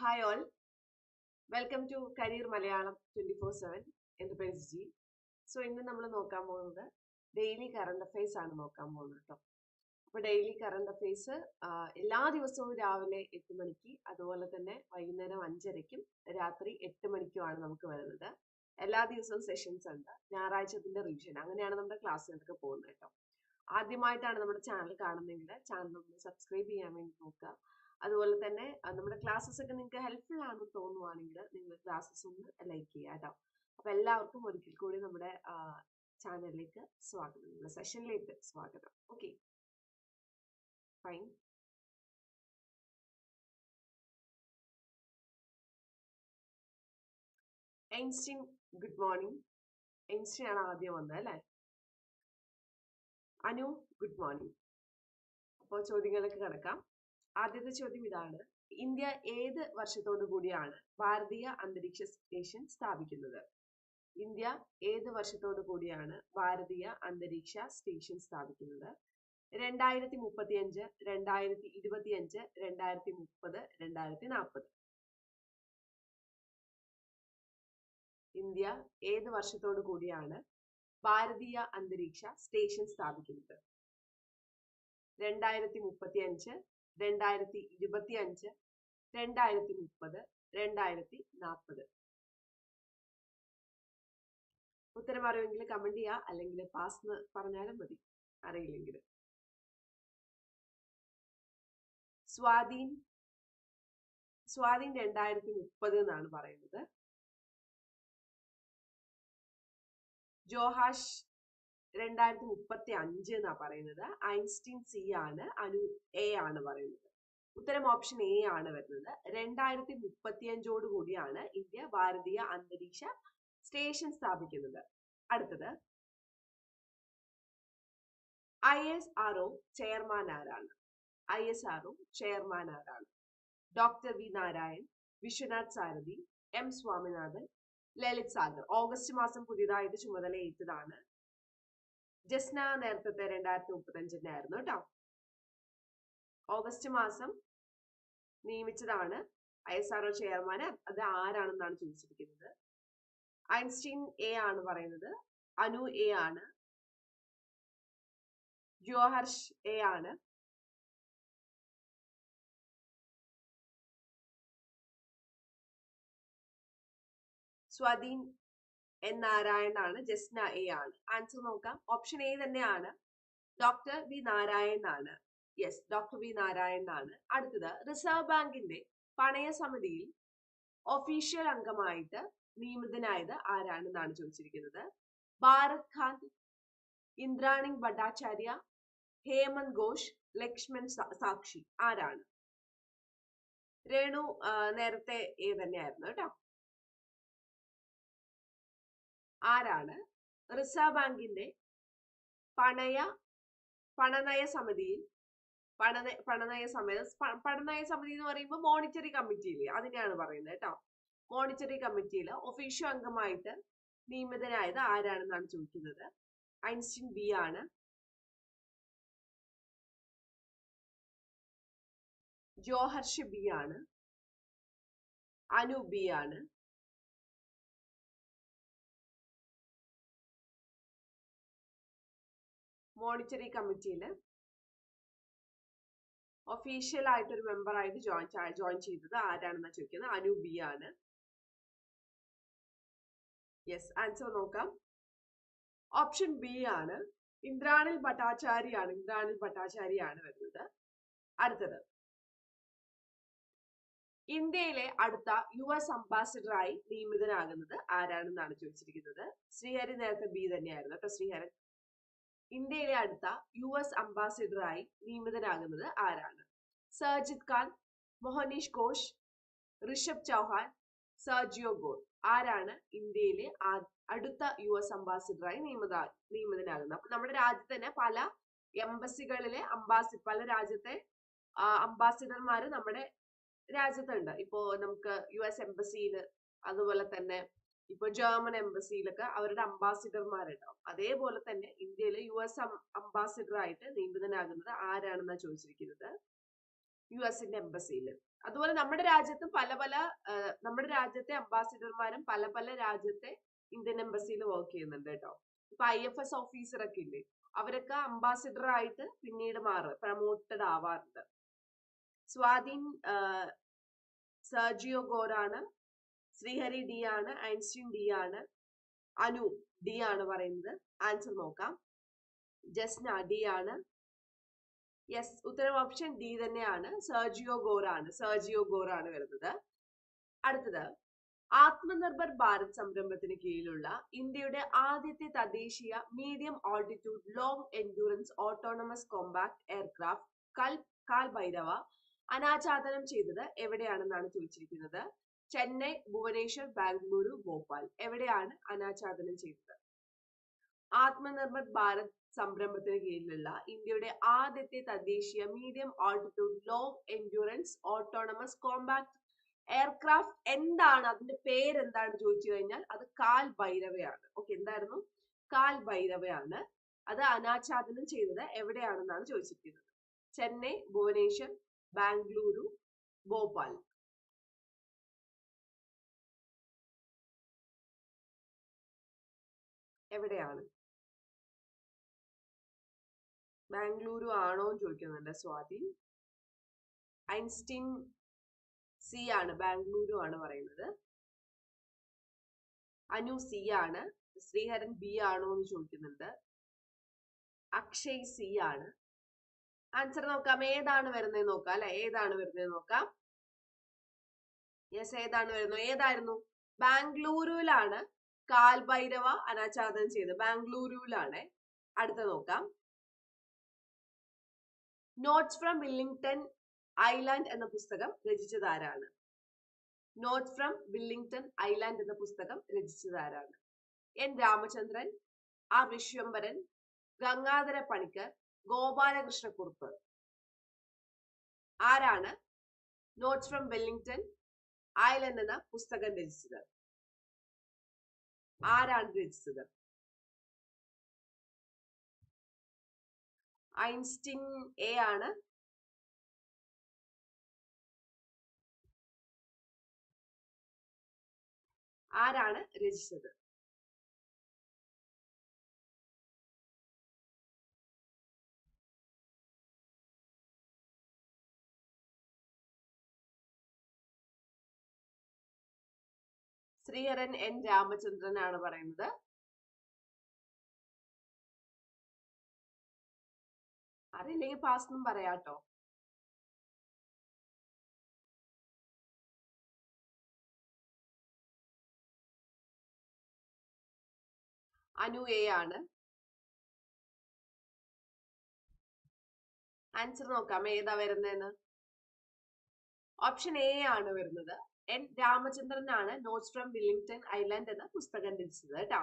Hi all welcome to career Malayalam twenty four seven enterprise G. So ഇന്ന് നമ്മൾ നോക്കാൻ പോകുന്നത് ഡെയിലി കറണ്ട് അഫയേഴ്സ് ആണ് നോക്കാൻ പോകുന്നത് കേട്ടോ അപ്പോൾ ഡെയിലി കറണ്ട് അഫയേഴ്സ് എല്ലാ ദിവസവും രാവിലെ എട്ട് മണിക്ക് അതുപോലെ തന്നെ വൈകുന്നേരം അഞ്ചരയ്ക്കും രാത്രി എട്ട് മണിക്കുമാണ് നമുക്ക് വരുന്നത്. എല്ലാ ദിവസവും സെഷൻസ് ഉണ്ട്. ഞായറാഴ്ചത്തിന്റെ റിവിഷൻ അങ്ങനെയാണ് നമ്മുടെ ക്ലാസ്സുകൾക്ക് പോകുന്നത് കേട്ടോ ആദ്യമായിട്ടാണ് നമ്മുടെ ചാനൽ കാണുന്നതെങ്കിൽ ചാനൽ ഒന്ന് സബ്സ്ക്രൈബ് ചെയ്യാൻ വേണ്ടി നോക്കുക. അതുപോലെ തന്നെ നമ്മുടെ ക്ലാസ്സസ് ഒക്കെ നിങ്ങൾക്ക് ഹെൽപ്ഫുൾ ആണെന്ന് തോന്നുവാണെങ്കിൽ നിങ്ങൾ ക്ലാസ്സസ് ഒന്ന് ലൈക്ക് ചെയ്യുക കേട്ടോ അപ്പൊ എല്ലാവർക്കും ഒരിക്കൽ കൂടി നമ്മുടെ ചാനലിലേക്ക് സ്വാഗതം. നമ്മുടെ സെഷനിലേക്ക് സ്വാഗതം. Okay fine Einstein good morning Einstein ആണ് ആദ്യം വന്നത് അല്ലേ? അനു ഗുഡ് മോർണിംഗ് അപ്പോൾ ചോദ്യങ്ങളൊക്കെ കിടക്കാം. ആദ്യത്തെ ചോദ്യം ഇതാണ്. ഇന്ത്യ ഏത് വർഷത്തോടു കൂടിയാണ് ഭാരതീയ അന്തരീക്ഷ സ്റ്റേഷൻ സ്ഥാപിക്കുന്നത്? ഇന്ത്യ ഏത് വർഷത്തോടു കൂടിയാണ് ഭാരതീയ അന്തരീക്ഷ സ്റ്റേഷൻ സ്ഥാപിക്കുന്നത്? രണ്ടായിരത്തി മുപ്പത്തി അഞ്ച് രണ്ടായിരത്തി ഇരുപത്തി അഞ്ച് രണ്ടായിരത്തി മുപ്പത് രണ്ടായിരത്തി നാൽപ്പത് ഇന്ത്യ ഏത് വർഷത്തോടു കൂടിയാണ് ഭാരതീയ അന്തരീക്ഷ സ്റ്റേഷൻ സ്ഥാപിക്കുന്നത്? രണ്ടായിരത്തി മുപ്പത്തി അഞ്ച് രണ്ടായിരത്തി ഇരുപത്തി അഞ്ച് രണ്ടായിരത്തി മുപ്പത് രണ്ടായിരത്തി നാൽപ്പത് ഉത്തരം അറിയുമെങ്കിൽ കമന്റ് ചെയ്യുക അല്ലെങ്കിൽ പാസ് എന്ന് പറഞ്ഞാലും മതി. അറിയില്ലെങ്കിൽ. സ്വാധീൻ സ്വാധീൻ രണ്ടായിരത്തി മുപ്പത് എന്നാണ് പറയുന്നത്. ജോഹാഷ് രണ്ടായിരത്തി മുപ്പത്തി അഞ്ച് എന്നാ പറയുന്നത്. ഐൻസ്റ്റീൻ സി ആണ് അനു എ ആണ് പറയുന്നത്. ഉത്തരം ഓപ്ഷൻ എ ആണ് വരുന്നത്. രണ്ടായിരത്തി മുപ്പത്തി അഞ്ചോട് കൂടിയാണ് ഇന്ത്യ ഭാരതീയ അന്തരീക്ഷ സ്റ്റേഷൻ സ്ഥാപിക്കുന്നത്. അടുത്തത്. I S R O chairman ആരാണ്? I S R O chairman ആരാണ്? Doctor V Narayan Vishwanath Sarathi M Swaminathan Lalit Sagar. August മാസം പുതിയതായിട്ട് ചുമതലയേറ്റതാണ് ജസ്ന നേരത്തെ രണ്ടായിരത്തി മുപ്പത്തഞ്ചിന്റെ ആയിരുന്നു കേട്ടോ. ഓഗസ്റ്റ് മാസം നിയമിച്ചതാണ് ഐ എസ് ആർ ചെയർമാൻ അത് ആരാണെന്നാണ് ചോദിച്ചിരിക്കുന്നത്? ഐൻസ്റ്റീൻ എ ആണ് പറയുന്നത്. അനു എ ആണ്. ജോഹർഷ് എ ആണ്. സ്വാധീൻ എൻ നാരായൺ ആണ് ജസ്ന എ ആണ്. ആൻസർ നോക്കാം. ഓപ്ഷൻ എ തന്നെയാണ്. ഡോക്ടർ വി നാരായൺ ആണ് യെസ് ഡോക്ടർ വി നാരായൺ ആണ് അടുത്തത് റിസർവ് ബാങ്കിന്റെ പണയ സമിതിയിൽ ഒഫീഷ്യൽ അംഗമായിട്ട് നിയമിതനായത് ആരാണെന്നാണ് ചോദിച്ചിരിക്കുന്നത്? ഭാരത് ഖാൻ ഇന്ദ്രാണി ഭട്ടാചാര്യ ഹേമന്ത് ഘോഷ് ലക്ഷ്മൺ സാക്ഷി ആരാണ്? രേണു നേരത്തെ ഏ തന്നെയായിരുന്നു കേട്ടോ. ആരാണ്? റിസർവ് ബാങ്കിന്റെ പണയ പണനയ സമിതിയിൽ പണന പണനയ സമിതി പണനയ സമിതി എന്ന് പറയുമ്പോൾ മോണിറ്ററി കമ്മിറ്റിയിൽ അതിനെയാണ് പറയുന്നത് കേട്ടോ. മോണിറ്ററി കമ്മിറ്റിയിൽ ഒഫീഷ്യൽ അംഗമായിട്ട് നിയമിതനായത് ആരാണെന്നാണ് ചോദിക്കുന്നത്? ഐൻസ്റ്റീൻ ബി ആണ്. ജോഹർഷ് ബി ആണ്. അനു ബി ആണ്. മോണിറ്ററി കമ്മിറ്റിയിൽ ഒഫീഷ്യൽ ആയിട്ട് ഒരു മെമ്പർ ആയിട്ട് ജോയിൻ ജോയിൻ ചെയ്തത് ആരാണെന്നാണ് ചോദിക്കുന്നത് അനു ബി ആണ്. യെസ് ആൻസർ നോക്കാം. ഓപ്ഷൻ ബി ആണ്. ഇന്ദ്രാണിൽ ഭട്ടാചാര്യാണ് ഇന്ദ്രാണിൽ ഭട്ടാചാര്യാണ് വരുന്നത്. അടുത്തത്. ഇന്ത്യയിലെ അടുത്ത യു എസ് അംബാസിഡറായി നിയമിതനാകുന്നത് ആരാണെന്നാണ് ചോദിച്ചിരിക്കുന്നത്? ശ്രീഹരി നേരത്തെ ബി തന്നെയായിരുന്നു. കേട്ടോ ശ്രീഹരൻ ഇന്ത്യയിലെ അടുത്ത യു എസ് അംബാസിഡറായി നിയമിതനാകുന്നത് ആരാണ്? സർജിത് ഖാൻ മൊഹനീഷ് ഘോഷ് ഋഷഭ് ചൗഹാൻ സർജിയോ ഗോർ ആരാണ് ഇന്ത്യയിലെ അടുത്ത യു എസ് അംബാസിഡറായി നിയമിത നിയമിതനാകുന്നത്? അപ്പൊ നമ്മുടെ രാജ്യത്ത് തന്നെ പല എംബസികളിലെ അംബാസി പല രാജ്യത്തെ അംബാസിഡർമാര് നമ്മുടെ രാജ്യത്തുണ്ട്. ഇപ്പോ നമുക്ക് യു എസ് എംബസിയിൽ അതുപോലെ തന്നെ ഇപ്പൊ ജർമ്മൻ എംബസിയിലൊക്കെ അവരുടെ അംബാസിഡർമാരുണ്ടാവും അതേപോലെ തന്നെ ഇന്ത്യയിൽ യു എസ് അംബാസിഡർ ആയിട്ട് നിയമിതനാകുന്നത് ആരാണെന്നാ ചോദിച്ചിരിക്കുന്നത്? യു എസിന്റെ എംബസിയിൽ അതുപോലെ നമ്മുടെ രാജ്യത്തും പല പല നമ്മുടെ രാജ്യത്തെ അംബാസിഡർമാരും പല പല രാജ്യത്തെ ഇന്ത്യൻ എംബസിയിൽ വർക്ക് ചെയ്യുന്നുണ്ട് കേട്ടോ. ഇപ്പൊ ഐ എഫ് എസ് ഓഫീസർ ഒക്കെ ഇല്ലേ? അവരൊക്കെ അംബാസിഡർ ആയിട്ട് പിന്നീട് മാറുക പ്രൊമോട്ടഡ് ആവാറുണ്ട്. സ്വാധീൻ സർജിയോ ഗോറാണ് ശ്രീഹരി ഡി ആണ് ഐൻസ്റ്റീൻ ഡി ആണ് അനു ഡി ആണ് പറയുന്നത്. ആൻസർ നോക്കാം. ജസ്ന ഡി ആണ്. യെസ് ഉത്തരം ഓപ്ഷൻ ഡി തന്നെയാണ്. സർജിയോ ഗോർ ആണ്. സർജിയോ ഗോർ ആണ് വരുന്നത്. അടുത്തത് ആത്മനിർഭർ ഭാരത് സംരംഭത്തിന് കീഴിലുള്ള ഇന്ത്യയുടെ ആദ്യത്തെ തദ്ദേശീയ medium altitude long endurance autonomous compact aircraft Kal Kaal Bhairava അനാച്ഛാദനം ചെയ്തത് എവിടെയാണെന്നാണ് ചോദിച്ചിരിക്കുന്നത്? ചെന്നൈ ഭുവനേശ്വർ ബാംഗ്ലൂരു ഭോപ്പാൽ. എവിടെയാണ് അനാച്ഛാദനം ചെയ്തത്? ആത്മനിർഭർ ഭാരത് സംരംഭത്തിന് കീഴിലുള്ള ഇന്ത്യയുടെ ആദ്യത്തെ തദ്ദേശീയ medium altitude long endurance autonomous compact aircraft എന്താണ്? അതിന്റെ പേര് എന്താണ് ചോദിച്ചു കഴിഞ്ഞാൽ അത് കാൽ ഭൈരവയാണ്. ഓക്കെ എന്തായിരുന്നു? കാൽ ഭൈരവയാണ്. അത് അനാച്ഛാദനം ചെയ്തത് എവിടെയാണെന്നാണ് ചോദിച്ചിരിക്കുന്നത്? ചെന്നൈ ഭുവനേശ്വർ ബാംഗ്ലൂരു ഭോപ്പാൽ. എവിടെയാണ്? ബാംഗ്ലൂരു ആണോ ചോദിക്കുന്നുണ്ട് സ്വാതി. ഐൻസ്റ്റീൻ സി ആണ് ബാംഗ്ലൂരു ആണ് പറയുന്നത്. അനു സി ആണ് ശ്രീഹരൻ ബി ആണോ എന്ന് ചോദിക്കുന്നുണ്ട്. അക്ഷയ് സി ആണ്. ആൻസർ നോക്കാം ഏതാണ് വരുന്നത് നോക്കാം അല്ലെ? ഏതാണ് വരുന്നത് നോക്കാം. യെസ് ഏതാണ് വരുന്നത്? ഏതായിരുന്നു? ബാംഗ്ലൂരുവിലാണ് കാൽഭൈരവ അനാച്ഛാദനം ചെയ്തത് ബാംഗ്ലൂരുവിലാണ് അടുത്ത നോക്കാം. നോട്ട്സ് ഫ്രം വില്ലിംഗ്ടൺ ഐലാൻഡ് എന്ന പുസ്തകം രചിച്ചത് ആരാണ്? നോട്ട്സ് ഫ്രം വില്ലിംഗ്ടൺ ഐലാൻഡ് എന്ന പുസ്തകം രചിച്ചത് ആരാണ്? N Ramachandran R Vishwambaran Gangadhara Panicker Gopalakrishna Kurup. ആരാണ്? നോട്ട്സ് ഫ്രം വെല്ലിംഗ്ടൺ ഐലൻഡ് എന്ന പുസ്തകം രചിച്ചത്. ആരാണ് രചിച്ചത്? ഐൻസ്റ്റിൻ എ ആണ്. ആരാണ് രചിച്ചത്? ശ്രീഹരൻ എൻ രാമചന്ദ്രൻ ആണ് പറയുന്നത്. അറിയില്ലെങ്കിൽ പാസ് എന്നും പറയാട്ടോ. അനു എ ആണ്. ആൻസർ നോക്കാം. ഏതാ വരുന്നതെന്ന്? ഓപ്ഷൻ എ ആണ് വരുന്നത്. എൻ രാമചന്ദ്രനാണ് നോട്ട്സ് ഫ്രം വില്ലിംഗ്ടൺ ഐലൻഡ് എന്ന പുസ്തകം രചിച്ചത് കേട്ടോ.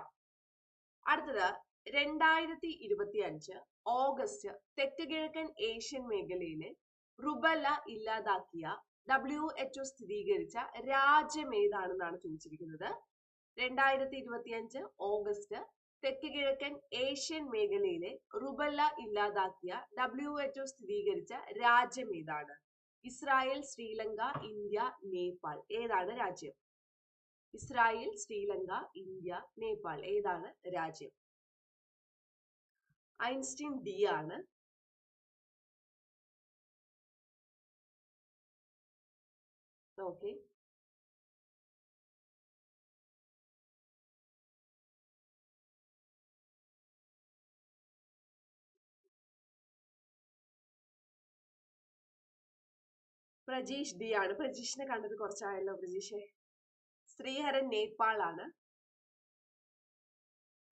അടുത്തത് രണ്ടായിരത്തി ഇരുപത്തി അഞ്ച് ഓഗസ്റ്റ് തെക്ക് കിഴക്കൻ ഏഷ്യൻ മേഖലയിലെ റുബല ഇല്ലാതാക്കിയ ഡബ്ല്യു എച്ച്ഒ സ്ഥിരീകരിച്ച രാജ്യം ഏതാണെന്നാണ് ചോദിച്ചിരിക്കുന്നത്? രണ്ടായിരത്തി ഇരുപത്തി അഞ്ച് ഓഗസ്റ്റ് തെക്ക് കിഴക്കൻ ഏഷ്യൻ മേഖലയിലെ റുബല്ല ഇല്ലാതാക്കിയ ഡബ്ല്യു എച്ച്ഒ സ്ഥിരീകരിച്ച രാജ്യം ഏതാണ്? Israel Sri Lanka India Nepal. ഏതാണ് രാജ്യം? Israel Sri Lanka India Nepal. ഏതാണ് രാജ്യം? ഐൻസ്റ്റീൻ ഡി ആണ്. ഓക്കെ. പ്രജീഷ് ഡി ആണ്. പ്രജീഷിനെ കണ്ടത് കുറച്ചായല്ലോ പ്രജീഷെ? ശ്രീഹരൻ നേപ്പാൾ ആണ്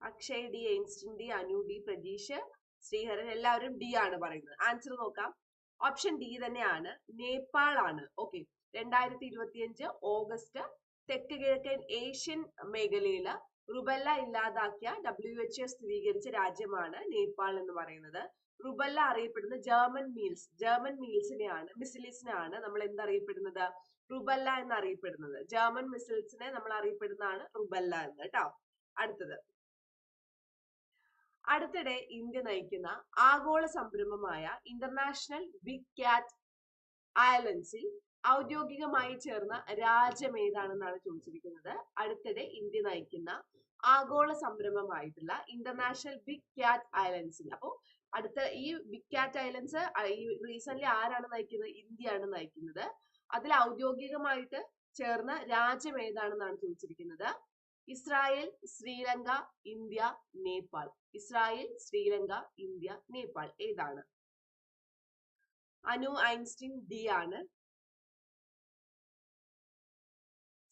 Akshay D Einstein D Anu D Prajeesh Sreeharan എല്ലാവരും ഡി ആണ് പറയുന്നത്. ആൻസർ നോക്കാം. ഓപ്ഷൻ ഡി തന്നെയാണ്. നേപ്പാൾ ആണ് ഓക്കെ രണ്ടായിരത്തി ഇരുപത്തിയഞ്ച് ഓഗസ്റ്റ് തെക്ക് കിഴക്കൻ ഏഷ്യൻ മേഖലയിൽ റുബല്ല ഇല്ലാതാക്കിയ ഡബ്ല്യു എച്ച് സ്ഥിരീകരിച്ച രാജ്യമാണ് നേപ്പാൾ എന്ന് പറയുന്നത്. റുബല്ല അറിയപ്പെടുന്ന ജർമ്മൻ മീൽസ് ജർമ്മൻ മീൽസിനെയാണ് മിസിലിസിനെയാണ് നമ്മൾ എന്തറിയപ്പെടുന്നത് റുബല്ല എന്ന് അറിയപ്പെടുന്നത് ജർമ്മൻ മിസിൽസിനെ നമ്മൾ അറിയപ്പെടുന്നതാണ് റുബല്ല എന്ന് കേട്ടോ. അടുത്തത്. അടുത്തിടെ ഇന്ത്യ നയിക്കുന്ന ആഗോള സംരംഭമായ ഇന്റർനാഷണൽ ബിഗ് ക്യാറ്റ് അയലൻസിൽ ഔദ്യോഗികമായി ചേർന്ന രാജ്യം ഏതാണെന്നാണ് ചോദിച്ചിരിക്കുന്നത്? അടുത്തിടെ ഇന്ത്യ നയിക്കുന്ന ആഗോള സംരംഭമായിട്ടുള്ള ഇന്റർനാഷണൽ ബിഗ് ക്യാറ്റ് അയലൻസിൽ അപ്പോൾ അടുത്ത ഈ വിക്കാറ്റ് ഐലൻഡ്സ് റീസെന്റ് ആരാണ് നയിക്കുന്നത്? ഇന്ത്യയാണ് നയിക്കുന്നത്. അതിൽ ഔദ്യോഗികമായിട്ട് ചേർന്ന രാജ്യം ഏതാണെന്നാണ് ചോദിച്ചിരിക്കുന്നത്? Israel Sri Lanka India Nepal. Israel Sri Lanka India Nepal. ഏതാണ്? അനു ഐൻസ്റ്റീൻ ഡി ആണ്.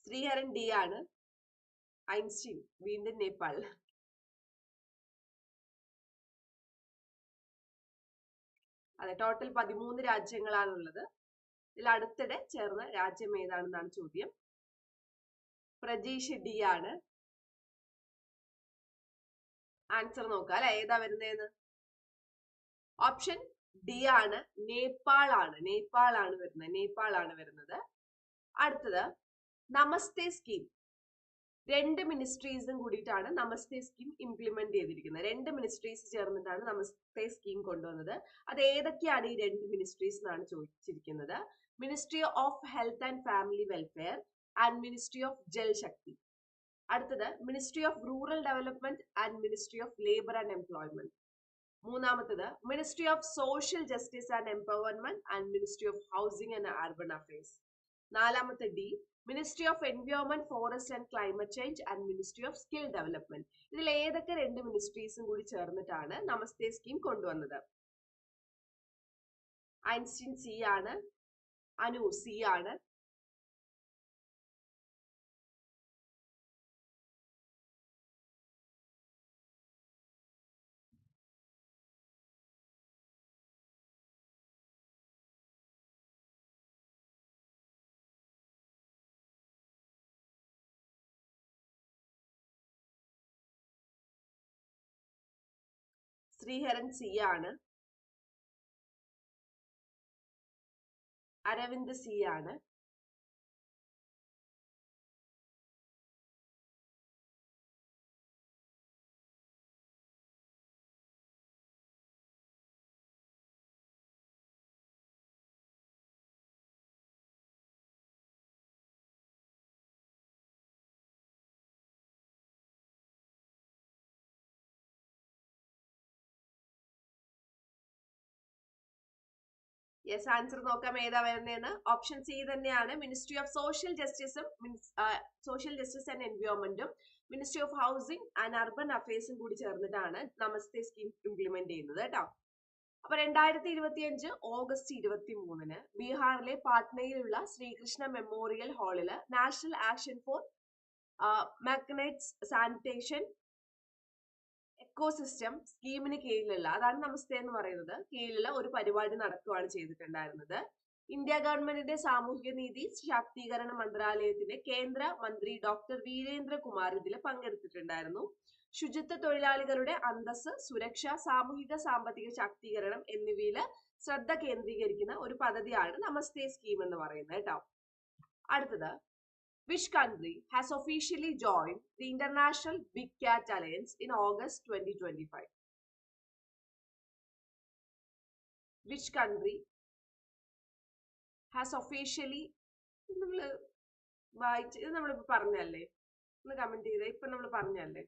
ശ്രീഹരൻ ഡി ആണ്. ഐൻസ്റ്റീൻ വീണ്ടും നേപ്പാൾ. അതെ ടോട്ടൽ പതിമൂന്ന് രാജ്യങ്ങളാണുള്ളത്. ഇതിൽ അടുത്തിടെ ചേർന്ന രാജ്യം ഏതാണെന്നാണ് ചോദ്യം. പ്രജീഷ് ഡി ആണ്. ആൻസർ നോക്കാം അല്ലെ ഏതാ വരുന്നതെന്ന് ഓപ്ഷൻ ഡി ആണ് നേപ്പാൾ ആണ്. നേപ്പാൾ ആണ് വരുന്നത് നേപ്പാൾ ആണ് വരുന്നത്. അടുത്തത് നമസ്തേ സ്കീം രണ്ട് മിനിസ്ട്രീസും കൂടിയിട്ടാണ് നമസ്തേ സ്കീം ഇംപ്ലിമെന്റ് ചെയ്തിരിക്കുന്നത്. രണ്ട് മിനിസ്ട്രീസ് ചേർന്നിട്ടാണ് നമസ്തേ സ്കീം കൊണ്ടുവന്നത്. അത് ഏതൊക്കെയാണ് ഈ രണ്ട് മിനിസ്ട്രീസ് എന്നാണ് ചോദിച്ചിരിക്കുന്നത്. Ministry of health and family welfare and ministry of Jal Shakti അടുത്തത് ministry of rural development and ministry of labour and employment മൂന്നാമത്തത് ministry of social justice and empowerment and ministry of housing and urban affairs നാലാമത്തെ D ministry of environment forest and climate change and ministry of skill development ഇതിൽ ഏതൊക്കെ രണ്ട് മിനിസ്ട്രീസും കൂടി ചേർന്നിട്ടാണ് Namaste scheme കൊണ്ടുവന്നത്? Einstein C ആണ് അനു സി ആണ് ശ്രീഹരൻ സി ആണ് അരവിന്ദ് സി ആണ് യെസ് ആൻസർ നോക്കാം ഏതാ വരുന്നതെന്ന് ഓപ്ഷൻ സി തന്നെയാണ്. മിനിസ്ട്രി ഓഫ് സോഷ്യൽ ജസ്റ്റിസും social justice and എൻവയോൺമെന്റും ministry of housing and urban അഫയേഴ്സും കൂടി ചേർന്നിട്ടാണ് നമസ്തേ സ്കീം ഇംപ്ലിമെന്റ് ചെയ്യുന്നത് കേട്ടോ. അപ്പൊ രണ്ടായിരത്തി ഇരുപത്തിയഞ്ച് ഓഗസ്റ്റ് ഇരുപത്തി മൂന്നിന് ബീഹാറിലെ പാട്നയിലുള്ള ശ്രീകൃഷ്ണ മെമ്മോറിയൽ ഹാളിൽ നാഷണൽ ആക്ഷൻ ഫോർ മാഗ്നൈറ്റ്സ് സാനിറ്റേഷൻ എക്കോസിസ്റ്റം സ്കീമിന് കീഴിലുള്ള അതാണ് നമസ്തേ എന്ന് പറയുന്നത് കീഴിലുള്ള ഒരു പരിപാടി നടത്തുകയാണ് ചെയ്തിട്ടുണ്ടായിരുന്നത്. ഇന്ത്യ ഗവൺമെന്റിന്റെ സാമൂഹിക നീതി ശാക്തീകരണ മന്ത്രാലയത്തിന്റെ കേന്ദ്ര മന്ത്രി ഡോക്ടർ വീരേന്ദ്ര കുമാർ ഇതിൽ പങ്കെടുത്തിട്ടുണ്ടായിരുന്നു. ശുചിത്വ തൊഴിലാളികളുടെ അന്തസ് സുരക്ഷ സാമൂഹിക സാമ്പത്തിക ശാക്തീകരണം എന്നിവയിൽ ശ്രദ്ധ കേന്ദ്രീകരിക്കുന്ന ഒരു പദ്ധതിയാണ് നമസ്തേ സ്കീം എന്ന് പറയുന്നത് കേട്ടോ. അടുത്തത് Which country has officially joined the International Big Cat Alliance in August 2025? Which country has officially നമ്മൾ വായിച്ച് ഇത് നമ്മളിപ്പോ പറഞ്ഞല്ലേ ഒന്ന് കമന്റ് ചെയ്തേ ഇപ്പം നമ്മൾ പറഞ്ഞല്ലേ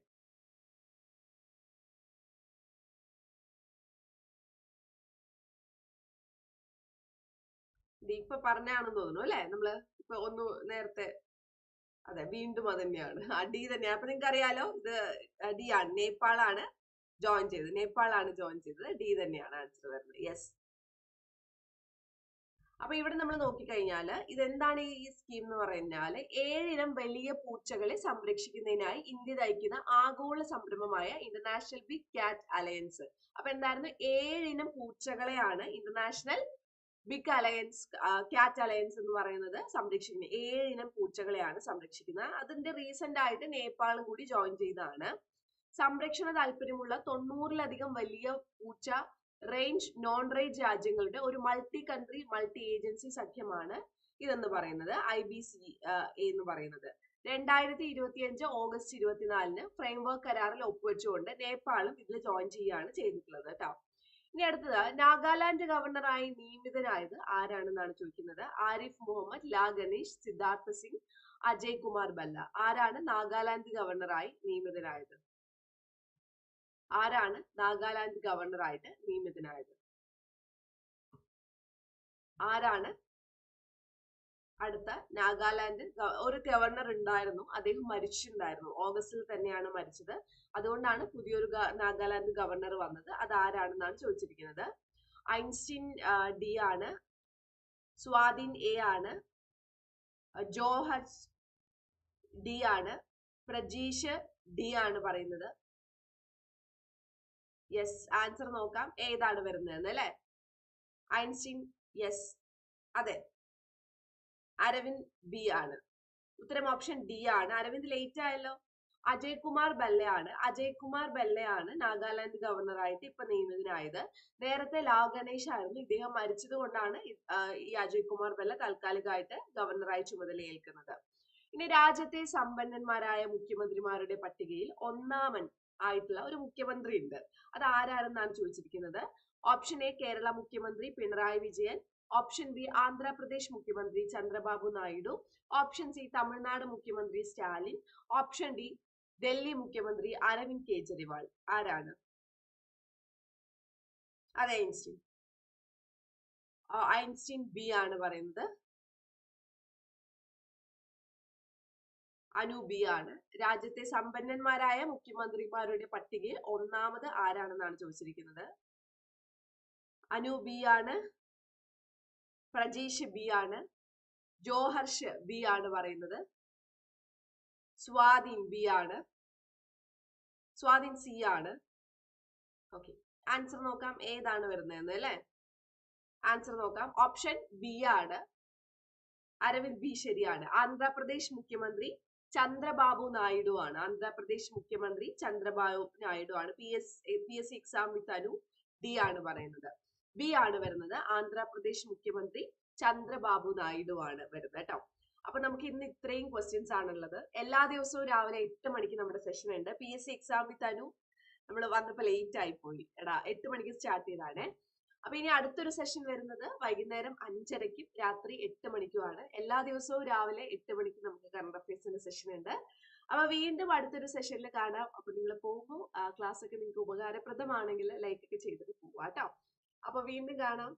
ഇപ്പൊ പറഞ്ഞാണെന്ന് തോന്നുന്നു അല്ലേ നമ്മൾ ഇപ്പൊ ഒന്ന് നേരത്തെ അതെ വീണ്ടും അത് തന്നെയാണ്. അടി തന്നെ അപ്പൊ നിങ്ങൾക്ക് അറിയാലോ ഇത് ആണ്. നേപ്പാളാണ് ജോയിൻ ചെയ്തത്. നേപ്പാളാണ് ജോയിൻ ചെയ്തത്. ഡി തന്നെയാണ് ആൻസർ വരുന്നത്. യെസ് അപ്പൊ ഇവിടെ നമ്മൾ നോക്കിക്കഴിഞ്ഞാൽ ഇതെന്താണ് ഈ സ്കീം എന്ന് പറഞ്ഞാൽ ഏഴിനം വലിയ പൂച്ചകളെ സംരക്ഷിക്കുന്നതിനായി ഇന്ത്യ നയിക്കുന്ന ആഗോള സംരംഭമായ ഇന്റർനാഷണൽ ബിഗ് ക്യാറ്റ് അലയൻസ് അപ്പൊ എന്തായിരുന്നു? ഏഴിനം പൂച്ചകളെയാണ് international big alliance cat alliance എന്ന് പറയുന്നത് സംരക്ഷിക്കുന്നത് ഏഴിനം പൂച്ചകളെയാണ് സംരക്ഷിക്കുന്നത്. അതിന്റെ റീസെന്റ് ആയിട്ട് നേപ്പാളും കൂടി ജോയിൻ ചെയ്തതാണ്. സംരക്ഷണ താല്പര്യമുള്ള തൊണ്ണൂറിലധികം വലിയ പൂച്ച റേഞ്ച് നോൺ റേഞ്ച് രാജ്യങ്ങളുടെ ഒരു മൾട്ടി കൺട്രി മൾട്ടി ഏജൻസി സഖ്യമാണ് ഇതെന്ന് പറയുന്നത്. ഐ ബി സി എന്ന് പറയുന്നത്. രണ്ടായിരത്തി ഇരുപത്തി അഞ്ച് ഓഗസ്റ്റ് ഇരുപത്തിനാലിന് ഫ്രെയിംവർക്ക് കരാറിൽ ഒപ്പുവെച്ചുകൊണ്ട് നേപ്പാളും ഇതിൽ ജോയിൻ ചെയ്യുകയാണ് ചെയ്തിട്ടുള്ളത് കേട്ടോ. ഇനി അടുത്തത് നാഗാലാൻഡ് ഗവർണറായി നിയമിതനായത് ആരാണെന്നാണ് ചോദിക്കുന്നത്? ആരിഫ് മുഹമ്മദ് ലാ ഗണേഷ് സിദ്ധാർത്ഥ സിംഗ് അജയ് കുമാർ ബല്ല. ആരാണ് നാഗാലാൻഡ് ഗവർണറായി നിയമിതനായത്? ആരാണ് നാഗാലാൻഡ് ഗവർണറായിട്ട് നിയമിതനായത്? ആരാണ് അടുത്ത നാഗാലാൻഡ് ഒരു ഗവർണർ ഉണ്ടായിരുന്നു. അദ്ദേഹം മരിച്ചിട്ടുണ്ടായിരുന്നു. ഓഗസ്റ്റിൽ തന്നെയാണ് മരിച്ചത്. അതുകൊണ്ടാണ് പുതിയൊരു നാഗാലാൻഡ് ഗവർണർ വന്നത്. അത് ആരാണെന്നാണ് ചോദിച്ചിരിക്കുന്നത്. ഐൻസ്റ്റീൻ ഡി ആണ്. സ്വാദിൻ എ ആണ്. ജോഹസ് ഡി ആണ്. പ്രജീഷ് ഡി ആണ് പറയുന്നത്. യെസ് ആൻസർ നോക്കാം. ഏതാണ് വരുന്നതെന്ന് അല്ലെ? ഐൻസ്റ്റീൻ യെസ് അതെ. അരവിന്ദ് ബി ആണ്. ഉത്തരം ഓപ്ഷൻ ഡി ആണ്. അരവിന്ദ് ലേറ്റ് ആയല്ലോ? അജയ് കുമാർ ബെല്ലയാണ് അജയ് കുമാർ ബെല്ലയാണ് നാഗാലാൻഡ് ഗവർണറായിട്ട് ഇപ്പൊ നിയമിതനായത്. നേരത്തെ ലാ ഗണേഷ് ആയിരുന്നു. ഇദ്ദേഹം മരിച്ചത് കൊണ്ടാണ് ഈ അജയ് കുമാർ ബെല്ല താൽക്കാലികമായിട്ട് ഗവർണറായി ചുമതലയേൽക്കുന്നത്. ഇനി രാജ്യത്തെ സമ്പന്നന്മാരായ മുഖ്യമന്ത്രിമാരുടെ പട്ടികയിൽ ഒന്നാമൻ ആയിട്ടുള്ള ഒരു മുഖ്യമന്ത്രി ഉണ്ട് അത് ആരാണെന്നാണ് ചോദിച്ചിരിക്കുന്നത്? ഓപ്ഷൻ എ കേരള മുഖ്യമന്ത്രി പിണറായി വിജയൻ. ഓപ്ഷൻ ബി ആന്ധ്രാപ്രദേശ് മുഖ്യമന്ത്രി ചന്ദ്രബാബു നായിഡു ഓപ്ഷൻ സി തമിഴ്നാട് മുഖ്യമന്ത്രി സ്റ്റാലിൻ ഓപ്ഷൻ ഡി ഡൽഹി മുഖ്യമന്ത്രി അരവിന്ദ് കെജ്രിവാൾ ആരാണ് അതെ ഐൻസ്റ്റീൻ ഐൻസ്റ്റീൻ ബി ആണ് പറയുന്നത്. അനു ബി ആണ്. രാജ്യത്തെ സമ്പന്നന്മാരായ മുഖ്യമന്ത്രിമാരുടെ പട്ടികയിൽ ഒന്നാമത് ആരാണെന്നാണ് ചോദിച്ചിരിക്കുന്നത്? അനു ബി ആണ്. പ്രജീഷ് ബി ആണ്. ജോഹർഷ് ബി ആണ് പറയുന്നത്. സ്വാധീൻ ബി ആണ്. സ്വാധീൻ സി ആണ്. ഓക്കെ ആൻസർ നോക്കാം. ഏതാണ് വരുന്നതെന്ന് അല്ലേ? ആൻസർ നോക്കാം. ഓപ്ഷൻ ബി ആണ്. അരവിന്ദ് ബി ശരിയാണ്. ആന്ധ്രാപ്രദേശ് മുഖ്യമന്ത്രി ചന്ദ്രബാബു നായിഡു ആണ്. ആന്ധ്രാപ്രദേശ് മുഖ്യമന്ത്രി ചന്ദ്രബാബു നായിഡു ആണ്. P S P S C exam with Anu D ആണ് പറയുന്നത്. ബി ആണ് വരുന്നത്. ആന്ധ്രാപ്രദേശ് മുഖ്യമന്ത്രി ചന്ദ്രബാബു നായിഡു ആണ് വരുന്നത് കേട്ടോ. അപ്പൊ നമുക്ക് ഇന്ന് ഇത്രയും ക്വസ്റ്റ്യൻസ് ആണുള്ളത്. എല്ലാ ദിവസവും രാവിലെ എട്ട് മണിക്ക് നമ്മുടെ സെഷൻ ഉണ്ട്. P S C exam with നമ്മൾ വന്നപ്പോ ലേറ്റ് ആയി പോയി. എടാ എട്ട് മണിക്ക് സ്റ്റാർട്ട് ചെയ്താണ് അപ്പൊ ഇനി അടുത്തൊരു സെഷൻ വരുന്നത് വൈകുന്നേരം അഞ്ചരയ്ക്കും രാത്രി എട്ട് മണിക്കുമാണ്. എല്ലാ ദിവസവും രാവിലെ എട്ട് മണിക്ക് നമുക്ക് കറണ്ട് അഫയേഴ്സിന്റെ സെഷൻ ഉണ്ട്. അപ്പൊ വീണ്ടും അടുത്തൊരു സെഷനിൽ കാണാം. അപ്പൊ നിങ്ങൾ പോകുമ്പോൾ ക്ലാസ് ഒക്കെ നിങ്ങൾക്ക് ഉപകാരപ്രദമാണെങ്കിൽ ലൈക്ക് ഒക്കെ ചെയ്തിട്ട് പോവാട്ടോ അപ്പൊ വീണ്ടും കാണാം.